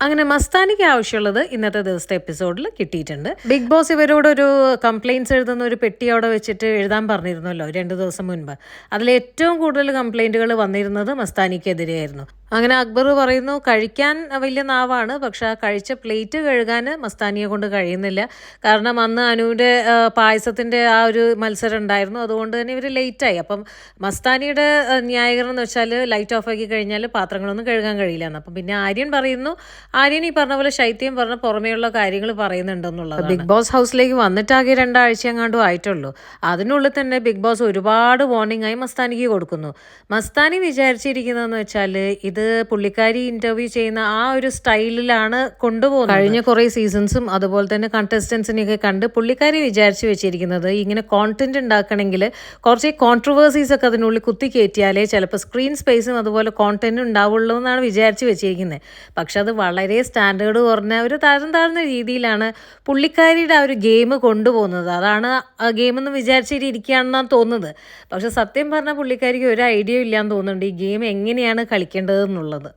അങ്ങനെ മസ്താനിക്ക് ആവശ്യമുള്ളത് ഇന്നത്തെ ദിവസത്തെ എപ്പിസോഡിൽ കിട്ടിയിട്ടുണ്ട്. ബിഗ് ബോസ് ഇവരോടൊരു കംപ്ലയിന്റ്സ് എഴുതുന്ന ഒരു പെട്ടി അവിടെ വെച്ചിട്ട് എഴുതാൻ പറഞ്ഞിരുന്നല്ലോ രണ്ട് ദിവസം മുൻപ്. അതിൽ ഏറ്റവും കൂടുതൽ കംപ്ലൈന്റുകൾ വന്നിരുന്നത് മസ്താനിക്കെതിരെയായിരുന്നു. അങ്ങനെ അക്ബർ പറയുന്നു കഴിക്കാൻ വലിയ നാവാണ് പക്ഷെ ആ കഴിച്ച പ്ലേറ്റ് കഴുകാൻ മസ്താനിയെ കൊണ്ട് കഴിയുന്നില്ല. കാരണം അന്ന് അനുവിന്റെ പായസത്തിന്റെ ആ ഒരു മത്സരം ഉണ്ടായിരുന്നു. അതുകൊണ്ട് തന്നെ ഇവർ ലേറ്റായി അപ്പം മസ്താനിയുടെ ന്യായീകരണം എന്ന് വെച്ചാൽ ലൈറ്റ് ഓഫ് ആക്കി കഴിഞ്ഞാൽ പാത്രങ്ങളൊന്നും കഴുകാൻ കഴിയില്ല എന്ന്. അപ്പം പിന്നെ ആര്യൻ പറയുന്നു ആര്യൻ ഈ പറഞ്ഞ പോലെ ശൈത്യം പറഞ്ഞ പുറമേയുള്ള കാര്യങ്ങൾ പറയുന്നുണ്ടെന്നുള്ളത് ബിഗ് ബോസ് ഹൗസിലേക്ക് വന്നിട്ടാകെ രണ്ടാഴ്ച എങ്ങാണ്ടും ആയിട്ടുള്ളൂ. അതിനുള്ളിൽ തന്നെ ബിഗ് ബോസ് ഒരുപാട് വാർണിംഗ് ആയി മസ്താനിക്ക് കൊടുക്കുന്നു. മസ്താനി വിചാരിച്ചിരിക്കുന്നതെന്ന് വെച്ചാൽ ഇത് പുള്ളിക്കാരി ഇന്റർവ്യൂ ചെയ്യുന്ന ആ ഒരു സ്റ്റൈലിലാണ് കൊണ്ടുപോകുന്നത്. കഴിഞ്ഞ കുറേ സീസൺസും അതുപോലെ തന്നെ കണ്ടസ്റ്റൻസിനെയൊക്കെ കണ്ട് പുള്ളിക്കാരി വിചാരിച്ചു വെച്ചിരിക്കുന്നത് ഇങ്ങനെ കോണ്ടന്റ് ഉണ്ടാക്കണമെങ്കിൽ കുറച്ച് കോൺട്രവേഴ്സീസ് ഒക്കെ അതിനുള്ളിൽ കുത്തി കയറ്റിയാലേ ചിലപ്പോൾ സ്ക്രീൻ സ്പേസും അതുപോലെ കോണ്ടന്റും ഉണ്ടാവുള്ളൂ എന്നാണ് വിചാരിച്ചു വെച്ചിരിക്കുന്നത്. പക്ഷെ അത് വളരെ സ്റ്റാൻഡേർഡ് കുറഞ്ഞ ഒരു തരം താഴ്ന്ന രീതിയിലാണ് പുള്ളിക്കാരിയുടെ ആ ഒരു ഗെയിം കൊണ്ടുപോകുന്നത്. അതാണ് ഗെയിം എന്ന് വിചാരിച്ചിട്ട് ഇരിക്കുകയാണെന്നാണ് തോന്നുന്നത്. പക്ഷെ സത്യം പറഞ്ഞാൽ പുള്ളിക്കാരിക്ക് ഒരു ഐഡിയ ഇല്ലാന്ന് തോന്നുന്നുണ്ട് ഈ ഗെയിം എങ്ങനെയാണ് കളിക്കേണ്ടത് എന്നുള്ളത്